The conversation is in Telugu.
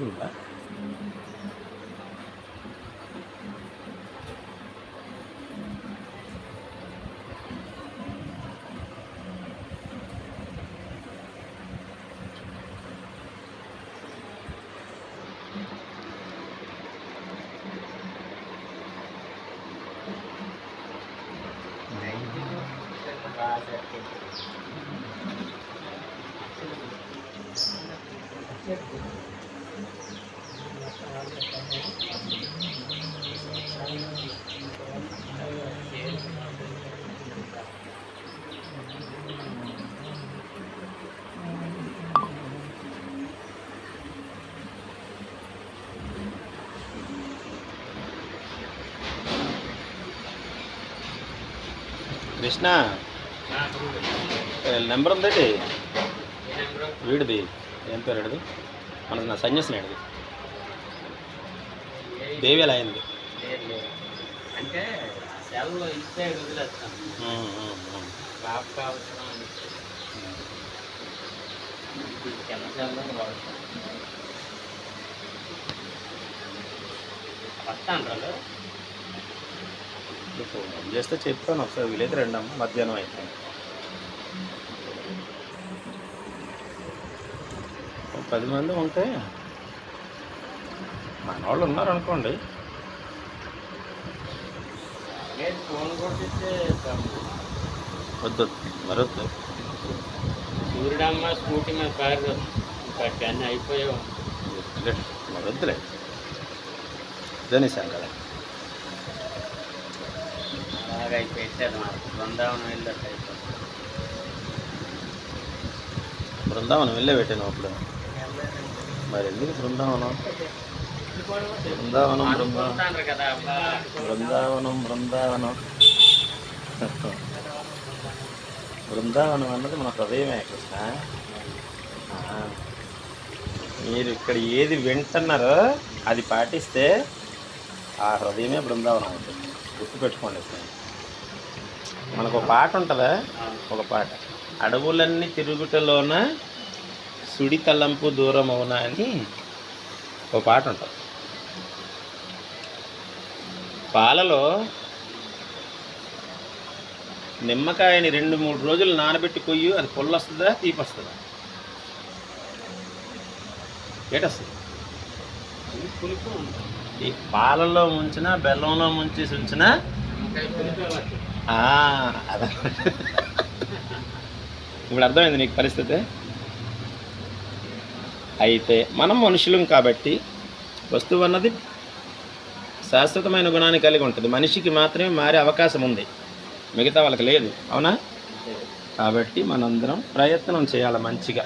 curva. Thank you. Krishna. Number ఉందేటి? వీడిది. ఏం పేరు వీడిది మన నా సన్యాసి నేడిది దేవి ఎలా అయింది అంటే ఇస్తే వదిలేస్తాను వస్తాను నీకు ఫోన్ చేస్తే చెప్తాను ఒకసారి వీలైతే రెండమ్మ మధ్యాహ్నం అయితే. పది మంది ఉంటే మన వాళ్ళు ఉన్నారు అనుకోండి ఫోన్ వద్దు మరొద్దు. సూర్యుడమ్మ స్కూటీ మీద కారు అన్నీ అయిపోయావు. మరొద్దులే. ఇదని సంగతి. అయిపోయింది మాకు బృందావనం అయిపోతుంది బృందావనం వెళ్ళే పెట్టాను అప్పుడు. మరి ఎందుకు బృందావనం? బృందావనం బృందావనం. బృందావనం బృందావనం. బృందావనం అన్నది మన హృదయమే కృష్ణ. మీరు ఇక్కడ ఏది వింటున్నారో అది పాటిస్తే ఆ హృదయమే బృందావనం అవుతుంది. గుర్తుపెట్టుకోండి. మనకు ఒక పాట ఉంటుందా? ఒక పాట. అడవులన్నీ తిరుగుటలోన సుడి తలంపు దూరం అవునా అని ఒక పాట ఉంటుంది. పాలలో నిమ్మకాయని రెండు మూడు రోజులు నానబెట్టి కొయ్యి అది పొల్లు వస్తుందా తీపి వస్తుందా ఏటొస్తుంది? ఈ పాలలో ముంచినా బెల్లంలో ముంచి ఉంచినా ఇప్పుడు అర్థమైంది నీకు పరిస్థితి? అయితే మనం మనుషులం కాబట్టి వస్తువు అన్నది శాశ్వతమైన గుణాన్ని కలిగి ఉంటుంది. మనిషికి మాత్రమే మారే అవకాశం ఉంది. మిగతా వాళ్ళకి లేదు. అవునా? కాబట్టి మనందరం ప్రయత్నం చేయాలి మంచిగా.